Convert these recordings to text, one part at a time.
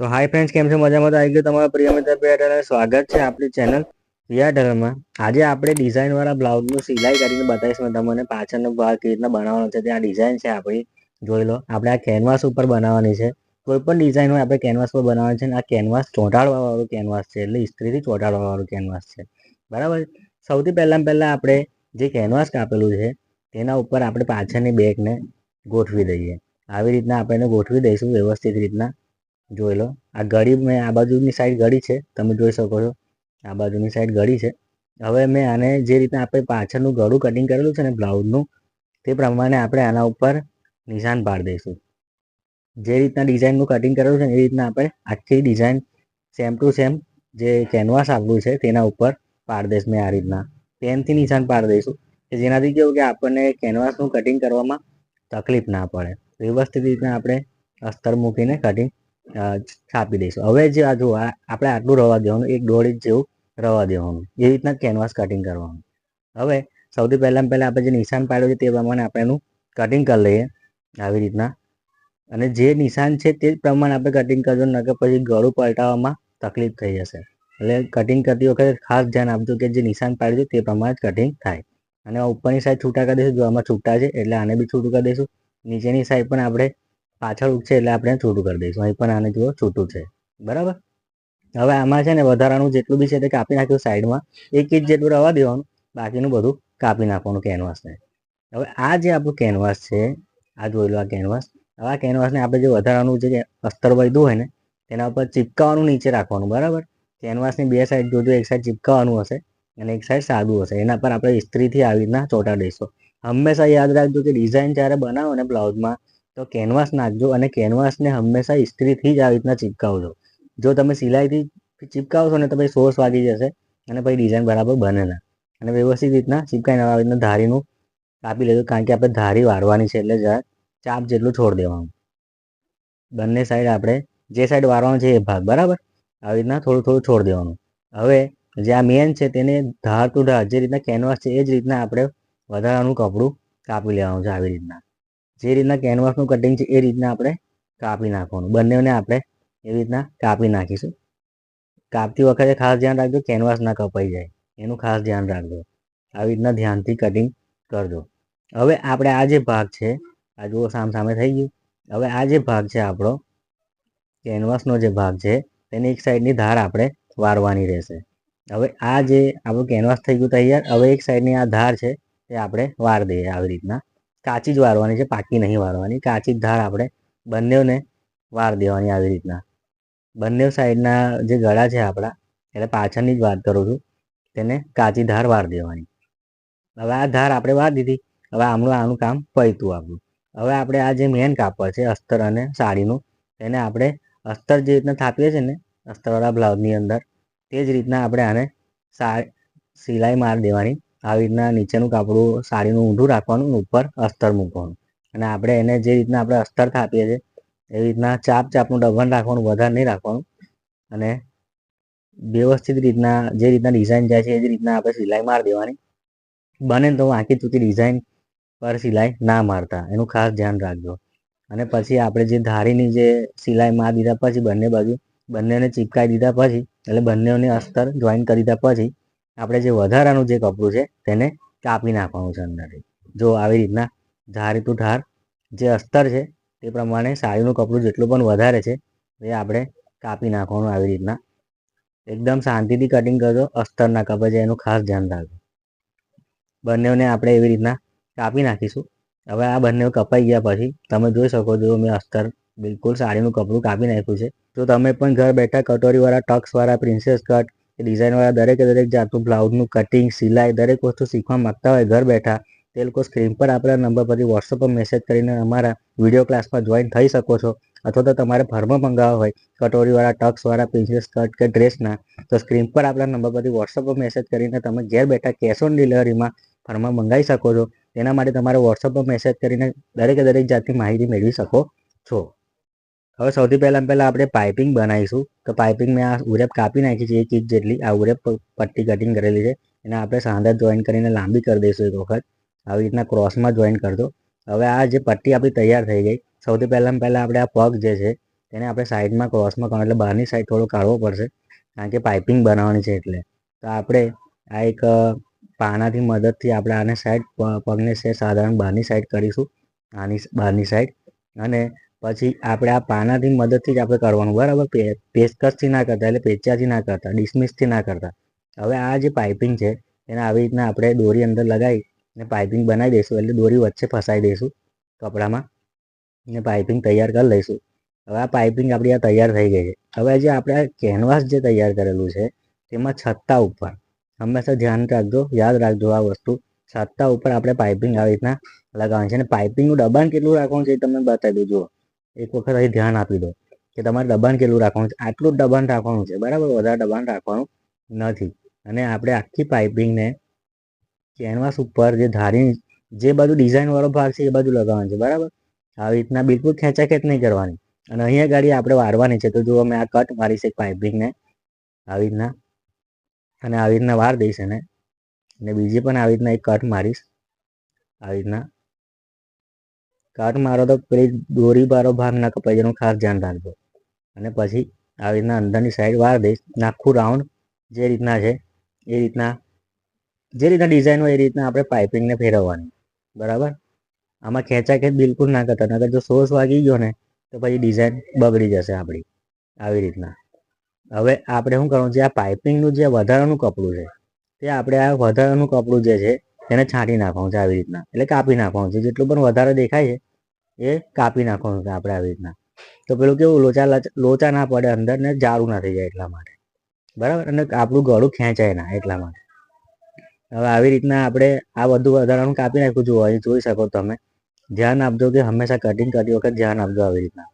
તો hi friends કેમ છો? મજામાં તો આવી ગયું તમારા પ્રિય મિત્ર પેટલ સ્વાગત છે આપણી ચેનલ પ્રિયા ટેલરમાં આજે આપણે ડિઝાઇનવાળા બ્લાઉઝનું સિલાઈ કરીને બતાવીશું તમને પાછળનો ભાગ કેવી રીતના બનાવવાનો છે. ત્યાં ડિઝાઇન છે આપણી. જોઈ લો, આપણે આ કેનવાસ ઉપર બનાવવાની છે. કોઈ પણ ડિઝાઇન હોય, આપણે કેનવાસ પર બનાવવાની છે અને આ કેનવાસ ચોંટાડવાવાળું કેનવાસ છે. એટલે ઇસ્ત્રીથી ચોંટાડવાવાળું કેનવાસ છે. બરાબર? સૌથી પહેલાં પહેલાં આપણે જે કેનવાસ કાપેલું છે, તેના ઉપર આપણે પાછળની બેગને ગોઠવી દઈએ. આવી રીતના આપણે ગોઠવી દઈશું વ્યવસ્થિત રીતના. જોઈ લો. આ ગળી મેં આ બાજુની સાઈડ ઘડી છે. તમે જોઈ શકો છો. આ બાજુની સાઈડ ઘડી છે. હવે મેં આને જે રીતના આપણે પાછળનું ગળું કટિંગ કરેલું છે ને બ્લાઉઝનું તે પ્રમાણે આપણે આના ઉપર નિશાન પાડી દઈશું. જે રીતના ડિઝાઇનનું કટિંગ કરેલું છે એ રીતના આપણે આખી ડિઝાઇન સેમ ટુ સેમ જે કેનવાસ આપવું છે તેના ઉપર પાડી દઈશ મેં આ રીતના. પેનથી નિશાન પાડી દઈશું. કે જેનાથી કેવું કે આપણને કેનવાસનું કટિંગ કરવામાં તકલીફ ના પડે. વ્યવસ્થિત રીતના આપણે અસ્તર મૂકીને કટિંગ છાપી દઈશું. હવે જે આ જો આપણે આટલું રવા દેવાનું, એક દોઢ ઇંચ જેવું રવા દેવાનું. એ રીતના કેનવાસ કટિંગ કરવાનું. હવે સૌથી પહેલાં પહેલાં આપણે જે નિશાન પાડ્યું છે તે પ્રમાણે આપણે એનું કટિંગ કરી લઈએ આવી રીતના. અને જે નિશાન છે તે પ્રમાણે આપણે કટિંગ કરજો નકર પછી ગળું પલટાવવામાં તકલીફ થઈ જશે. એટલે કટિંગ કરતી વખતે ખાસ ધ્યાન આપજો કે જે નિશાન પાડ્યું તે પ્રમાણે જ કટિંગ થાય. અને ઉપરની સાઈડ છૂટા કરી દઈશું, જો આમાં છૂટા છે એટલે આને બી છૂટું કરી દઈશું. નીચેની સાઈડ પણ આપણે પાછળ ઉગશે એટલે આપણે છૂટું કરી દઈશું. અહીં પણ આને જુઓ, છૂટું છે. બરાબર? હવે આમાં છે ને વધારાનું જેટલું બી છે તે કાપી નાખ્યું સાઈડમાં. એક ઇંચ જેટલું રવા દેવાનું. બાકીનું બધું કાપી નાખવાનું કેનવાસને. હવે આ જે આપણું કેનવાસ છે, આ જોઈ લો આ કેનવાસ. હવે આ કેનવાસને આપણે જે વધારાનું જે અસ્તર વધ્યું હોય ને, તેના ઉપર ચિપકાવાનું નીચે રાખવાનું. બરાબર? કેનવાસની બે સાઈડ જોજો, એક સાઈડ ચિપકાવાનું હશે અને એક સાઈડ સાદું હશે. એના પર આપણે ઇસ્ત્રીથી આવી રીતના ચોંટાડી દઈશું. હંમેશા યાદ રાખજો કે ડિઝાઇન જ્યારે બનાવો ને બ્લાઉઝમાં તો કેનવાસ નાખજો અને કેનવાસને હંમેશા ઇસ્ત્રીથી જ આવી રીતના ચિપકાવજો. જો તમે સિલાઈથી ચિપકાવશો ને તો પછી સોસ વાગી જશે અને પછી ડિઝાઇન બરાબર બને ના. અને વ્યવસ્થિત રીતના ચિપકાઈને આવી રીતના ધારીનું કાપી લેજો, કારણ કે આપણે ધારી વાળવાની છે એટલે જરા ચાપ જેટલું છોડ દેવાનું. બંને સાઈડ આપણે, જે સાઈડ વાળવાનો છે એ ભાગ, બરાબર? આવી રીતના થોડું થોડું છોડ દેવાનું. હવે જે આ મેન છે તેને ધાર ટુ ધાર, જે રીતના કેનવાસ છે એ જ રીતના આપણે વધારાનું કપડું કાપી લેવાનું છે આવી રીતના. જે રીતના કેનવાસનું કટિંગ છે, એ રીતના આપણે કાપી નાખવાનું. બંનેને આપણે એવી રીતના કાપી નાખીશું. કાપતી વખતે ખાસ ધ્યાન રાખજો કેનવાસ ના કપાઈ જાય. એનું ખાસ ધ્યાન રાખજો. આવી રીતના ધ્યાનથી કટિંગ કરજો. હવે આપણે આ જે ભાગ છે, આ જુઓ સામ સામે થઈ ગયું. હવે આ જે ભાગ છે આપણો કેનવાસનો જે ભાગ છે, તેની એક સાઈડની ધાર આપણે વારવાની રહેશે. હવે આ જે આપણું કેનવાસ થઈ ગયું તૈયાર, હવે એક સાઈડની આ ધાર છે, તે આપણે વાર દઈએ. આવી રીતના કાચી જ વારવાની છે, પાકી નહીં વારવાની કાચી જ ધાર આપણે બંનેને વાર દેવાની આવી રીતના. બંને સાઈડના જે ગળા છે આપણા એટલે પાછળની જ વાત કરું છું, તેને કાચી ધાર વાર દેવાની. હવે આ ધાર આપણે વાર દીધી. હવે આમનું આનું કામ પૈતું આપણું. હવે આપણે આ જે મેન કાપડ છે, અસ્તર અને સાડીનું તેને આપણે અસ્તર જે રીતના થાપીએ છીએ ને, અસ્તરવાળા બ્લાઉઝની અંદર, તે જ રીતના આપણે આને સા, સિલાઈ માર દેવાની. આવી રીતના નીચેનું કાપડું સાડીનું ઊંધું રાખવાનું ઉપર અસ્તર મૂકવાનું. અને આપણે એને જે રીતના આપણે અસ્તર થાપીએ છીએ, એવી રીતના ચાપ ચાપનું ડબન રાખવાનું, વધારે નહીં રાખવાનું. અને વ્યવસ્થિત રીતના જે રીતના ડિઝાઇન જાય છે, એ રીતના આપણે સિલાઈ મારી દેવાની. બને તો આંખી તૂટી ડિઝાઇન પર સિલાઈ ના મારતા, એનું ખાસ ધ્યાન રાખજો. અને પછી આપણે જે ધારીની જે સિલાઈ માર દીધા પછી બંને બાજુ, બંનેને ચીપકાઈ દીધા પછી, એટલે બંનેઓને અસ્તર જોઈન કરી દીધા પછી આપણે જે વધારાનું જે કપડું છે, તેને કાપી નાખવાનું છે અંદરથી. જો આવી રીતના ધાર જે અસ્તર છે, તે પ્રમાણે સાડીનું કપડું જેટલું પણ વધારે છે, એ આપણે કાપી નાખવાનું આવી રીતના. એકદમ શાંતિથી કટિંગ કરજો, અસ્તર ના કપાય છે, એનું ખાસ ધ્યાન રાખજો. બંનેને આપણે એવી રીતના કાપી નાખીશું. હવે આ બંને કપાઈ ગયા પછી તમે જોઈ શકો છો, મેં અસ્તર બિલકુલ સાડીનું કપડું કાપી નાખ્યું છે. તો તમે પણ ઘર બેઠા કટોરીવાળા, ટક્સવાળા પ્રિન્સેસ કટ ડિઝાઇનવાળા દરેકે દરેક જાતનું બ્લાઉઝનું કટિંગ સિલાઈ, દરેક વસ્તુ શીખવા માગતા હોય ઘર બેઠા, તે લોકો સ્ક્રીન પર આપણા નંબર પરથી વોટ્સઅપ પર મેસેજ કરીને અમારા વીડિયો ક્લાસમાં જોઈન થઈ શકો છો. અથવા તો તમારે ફર્મ મંગાવવા હોય કટોરીવાળા ટક્સવાળા પિન્સિલ સ્કર્ટ કે ડ્રેસના તો સ્ક્રીન પર આપણા નંબર પરથી વોટ્સઅપ પર મેસેજ કરીને તમે ઘેર બેઠા કેશ ઓન ડિલિવરીમાં ફર્મ મંગાવી શકો છો. તેના માટે તમારે વોટ્સઅપ પર મેસેજ કરીને દરેકે દરેક જાતની માહિતી મેળવી શકો છો. હવે સૌથી પહેલાં પહેલાં આપણે પાઇપિંગ બનાવીશું. તો પાઇપિંગ મેં આ ઉરેપ કાપી નાખી છે, એક ઇંચ જેટલી. આ ઉરેપ પટ્ટી કટિંગ કરેલી છે. એને આપણે સાંધા જોઈન કરીને લાંબી કરી દઈશું એક વખત. આવી રીતના ક્રોસમાં જોઈન કરજો. હવે આ જે પટ્ટી આપણી તૈયાર થઈ ગઈ, સૌથી પહેલાં પહેલાં આપણે આ પગ જે છે, તેને આપણે સાઈડમાં ક્રોસમાં કરવાનું, એટલે બહારની સાઈડ થોડો કાઢવો પડશે, કારણ કે પાઇપિંગ બનાવવાની છે એટલે. તો આપણે આ એક પાનાથી મદદથી આપણે આને સાઈડ પગને છે સાધારણ બહારની સાઈડ કરીશું. આની બહારની સાઈડ અને પછી આપણે આ પાનાથી મદદથી જ આપણે કરવાનું, બરાબર? પેચકસથી ના કરતા, એટલે પેચાથી ના કરતા, ડિસમિસથી ના કરતા. હવે આ જે પાઇપિંગ છે, એને આવી રીતના આપણે દોરી અંદર લગાવી અને પાઇપિંગ બનાવી દઈશું, એટલે દોરી વચ્ચે ફસાઈ દઈશું કપડામાં ને પાઇપિંગ તૈયાર કરી લઈશું. હવે આ પાઇપિંગ આપણી આ તૈયાર થઈ ગઈ છે. હવે જે આપણે કેનવાસ જે તૈયાર કરેલું છે, તેમાં છત્તા ઉપર હંમેશા ધ્યાન રાખજો, યાદ રાખજો આ વસ્તુ. છત્તા ઉપર આપણે પાઇપિંગ આવી રીતના લગાવવાની છે. અને પાઇપિંગનું દબાણ કેટલું રાખવાનું છે એ તમને બતાવી દઉં. જુઓ. એક વખત અહીં ધ્યાન આપી દો કે તમારે દબાણ કેટલું રાખવાનું છે. આટલું જ દબાણ રાખવાનું છે. બરાબર? વધારે દબાણ રાખવાનું નથી. અને આપણે આખી પાઇપિંગને કેનવાસ ઉપર જે ધારી જે બાજુ ડિઝાઇનવાળો ભાગ છે એ બાજુ લગાવવાનો છે. બરાબર? આવી રીતના બિલકુલ ખેંચાખેંચ નહીં કરવાની. અને અહીંયા ગાડી આપણે વારવાની છે. તો જો અમે આ કટ મારીશ એક પાઇપિંગને, આવી રીતના. અને આવી રીતના વાર દઈશ એને. અને બીજી પણ આવી રીતના એક કટ મારીશ. આવી રીતના. કટ મારો તો પેલી દોરી બારો ભાગ ના કપાઈ જેનું ખાસ ધ્યાન રાખજો. અને પછી આવી રીતના અંદરની સાઈડ વાર દઈશ, નાખું રાઉન્ડ જે રીતના છે, એ રીતના, જે રીતના ડિઝાઇન હોય એ રીતના આપણે પાઇપિંગને ફેરવવાની. બરાબર? આમાં ખેંચાખેંચ બિલકુલ ના કરતા, નકર જો સોસ વાગી ગયો ને, તો પછી ડિઝાઇન બગડી જશે આપણી આવી રીતના. હવે આપણે શું કરવાનું છે, આ પાઇપિંગનું જે વધારાનું કપડું છે, તે આપણે આ વધારાનું કપડું જે છે, એને છાંટી નાખવાનું છે આવી રીતના, એટલે કાપી નાખવાનું છે. જેટલું પણ વધારે દેખાય છે એ કાપી નાખવાનું છે આપણે આવી રીતના. તો પેલું કેવું, લોચા લોચા ના પડે અંદર ને જાડું ના થઈ જાય એટલા માટે. બરાબર? અને આપણું ગળું ખેંચાય ના એટલા માટે. હવે આવી રીતના આપણે આ બધું વધારાનું કાપી નાખ્યું જુઓ, અહીં જોઈ શકો તમે. ધ્યાન આપજો કે હંમેશા કટિંગ કરતી વખત ધ્યાન આપજો આવી રીતના.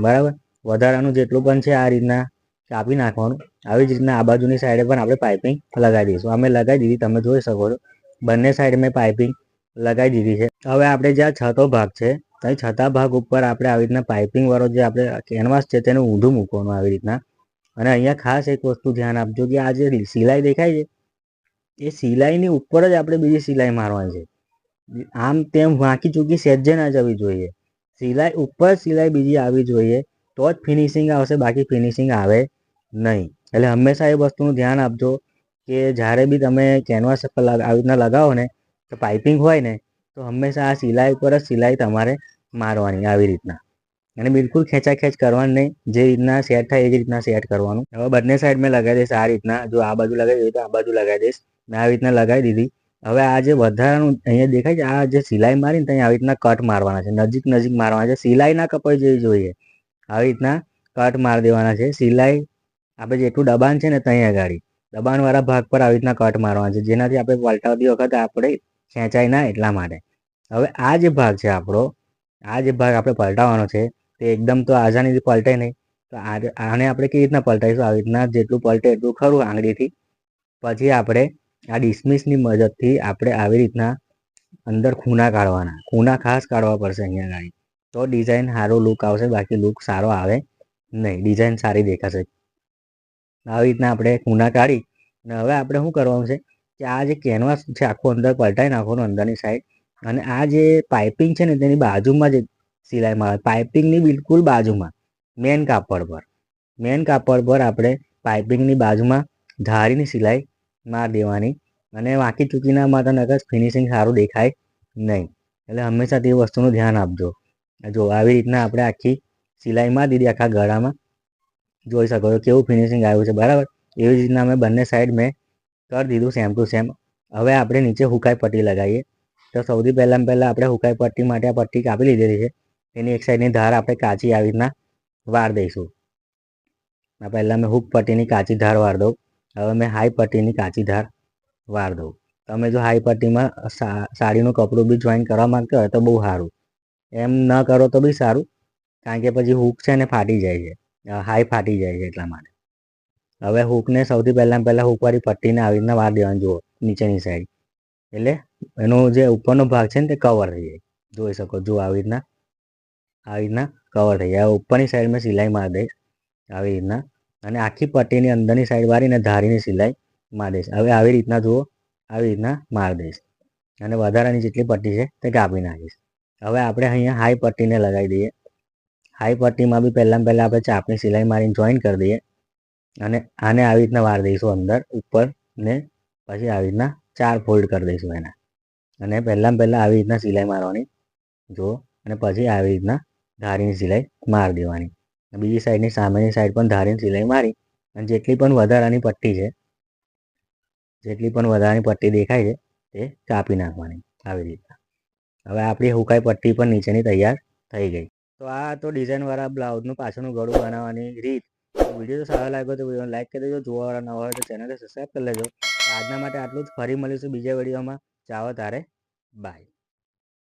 બરાબર? વધારાનું જેટલું પણ છે આ રીતના કાપી નાખવાનું. આવી જ રીતના આ બાજુની સાઈડે પણ આપણે પાઇપિંગ લગાવી દઈશું. અમે લગાવી દીધી, તમે જોઈ શકો છો. બંને સાઈડ મેં પાઇપિંગ લગાવી દીધી છે. હવે આપણે જે આ છતો ભાગ છે તો છતાં ભાગ ઉપર આપણે આવી રીતના પાઇપિંગ વાળો જે આપણે કેનવાસ છે તેને ઊંધું મૂકવાનું આવી રીતના. અને અહીંયા ખાસ એક વસ્તુ ધ્યાન આપજો કે આ જે સિલાઈ દેખાય છે, એ સિલાઈની ઉપર જ આપણે બીજી સિલાઈ મારવાની છે. આમ તેમ વાંકી ચૂકી સેજે ના જવી જોઈએ. સિલાઈ ઉપર સિલાઈ બીજી આવવી જોઈએ, તો જ ફિનિશિંગ આવશે, બાકી ફિનિશિંગ આવે નહીં. એટલે હંમેશા એ વસ્તુનું ધ્યાન આપજો કે જ્યારે બી તમે કેનવાસ આવી રીતના લગાવો ને, તો પાઇપિંગ હોય ને તો હંમેશા આ સિલાઈ ઉપર જ સિલાઈ તમારે મારવાની આવી રીતના. અને બિલકુલ ખેંચાખેંચ કરવાની નહીં. જે રીતના સેટ થાય એ રીતના સેટ કરવાનું. હવે બંને સાઈડ મેં લગાવી દઈશ આ રીતના. જો આ બાજુ લગાવી દઈએ તો આ બાજુ લગાવી દઈશ. મેં આવી રીતના લગાવી દીધી. હવે આ જે વધારાનું અહીંયા દેખાય છે, આ જે સિલાઈ મારીને ત્યાં આવી રીતના કટ મારવાના છે. નજીક નજીક મારવાના છે. સિલાઈ ના કપાઈ જવી જોઈએ, આવી રીતના કટ મારી દેવાના છે. સિલાઈ આપણે જેટલું દબાણ છે ને ત્યાં આગળ દબાણવાળા ભાગ પર આવી રીતના કટ મારવાના છે. જેનાથી આપણે પલટાવતી વખતે આપણે ખેંચાય ના એટલા માટે. હવે આ જે ભાગ છે આપણો, આ જે ભાગ આપણે પલટાવવાનો છે, તે એકદમ તો આસાનીથી પલટાય નહીં. તો આને આપણે કેવી રીતના પલટાઈશું? આવી રીતના જેટલું પલટે એટલું ખરું આંગળીથી. પછી આપણે આ ડિસમિસની મદદથી આપણે આવી રીતના અંદર ખૂણા કાઢવાના. ખૂણા ખાસ કાઢવા પડશે અહીંયા ગાડી તો ડિઝાઇન સારો લુક આવશે, બાકી લુક સારો આવે નહીં. ડિઝાઇન સારી દેખાશે. આવી રીતના આપણે ખૂણા કાઢી અને હવે આપણે શું કરવાનું છે? કે આ જે કેનવાસ છે, આખું અંદર પલટાઈ નાખવાનું અંદરની સાઈડ અને આ જે પાઇપિંગ છે ને, તેની બાજુમાં જ સિલાઈ મારે પાઇપિંગની બિલકુલ બાજુમાં, મેન કાપડ પર. મેન કાપડ પર આપણે પાઇપિંગની બાજુમાં ધારીની સિલાઈ મારી દેવાની. અને વાંકી ચૂકીના માટે નગર ફિનિશિંગ સારું દેખાય નહીં. એટલે હંમેશા તે વસ્તુનું ધ્યાન આપજો. જો આવી રીતના આપણે આખી સિલાઈ મારી દીધી, આખા ગળામાં, જોઈ શકો છો કેવું ફિનિશિંગ આવ્યું છે. બરાબર? એવી જ રીતના અમે બંને સાઈડ મેં કરી દીધું સેમ ટુ સેમ હવે આપણે નીચે હુકાઈ પટ્ટી લગાવીએ. તો સૌથી પહેલાં પહેલાં આપણે હુકાઈ પટ્ટી માટે આ પટ્ટી કાપી લીધેલી છે. એની એક સાઈડની ધાર આપણે કાચી આવી રીતના વાર દઈશું. આ પહેલાં મેં હુક પટ્ટીની કાચી ધાર વાર દઉં. હવે મેં હાઈ પટ્ટીની કાચી ધાર વાર દઉં. તમે જો હાઈ પટ્ટીમાં સાડીનું કપડું બી જોઈન કરવા માંગતા હોય તો બહુ સારું. એમ ન કરો તો બી સારું. કારણ કે પછી હુક છે ને ફાટી જાય છે. હાઈ ફાટી જાય છે એટલા માટે. હવે હુકને સૌથી પહેલાં પહેલાં હુકવાળી પટ્ટીને આવી રીતના વાર દેવાનું જુઓ નીચેની સાઈડ એટલે એનો જે ઉપરનો ભાગ છે ને તે કવર થઈ જાય. જોઈ શકો, જો આવી રીતના આવી રીતના કવર થઈ જાય. ઉપરની સાઈડ મેં સિલાઈ મારી દઈશ. આવી રીતના. અને આખી પટ્ટીની અંદરની સાઈડ વાળીને ધારીની સિલાઈ મારી દઈશ. હવે આવી રીતના જુઓ, આવી રીતના મારી દઈશ. અને વધારાની જેટલી પટ્ટી છે તે કાપી નાખીશ. હવે આપણે અહીંયા હાઈ પટ્ટીને લગાવી દઈએ. હાઈ પટ્ટીમાં બી પહેલાં પહેલાં આપણે ચાપની સિલાઈ મારીને જોઈન કરી દઈએ. અને આને આવી રીતના વાર દઈશું અંદર, ઉપર ને પછી આવી રીતના ચાર ફોલ્ડ કરી દઈશું એના. અને પહેલાં પહેલાં આવી રીતના સિલાઈ મારવાની. જો, અને પછી આવી રીતના ધારીની સિલાઈ મારી દેવાની. બીજી સાઈડની સામેની સાઈડ પણ ધારીની સિલાઈ મારી. અને જેટલી પણ વધારાની પટ્ટી છે, જેટલી પણ વધારાની પટ્ટી દેખાય છે, તે કાપી નાખવાની આવી રીતના. હવે આપણી હુકાઈ પટ્ટી પણ નીચેની તૈયાર થઈ ગઈ. તો આ તો ડિઝાઇનવાળા બ્લાઉઝનું પાછળનું ગળું બનાવવાની રીત. વીડિયો તો સારો લાગ્યો તો વિડીયોને લાઈક કરી દેજો. જોવાવાળા ન હોય તો ચેનલને સબસ્ક્રાઈબ કરી લેજો. આજના માટે આટલું જ. ફરી મળીશું બીજા વિડીયોમાં. ચાવો તારે. બાય.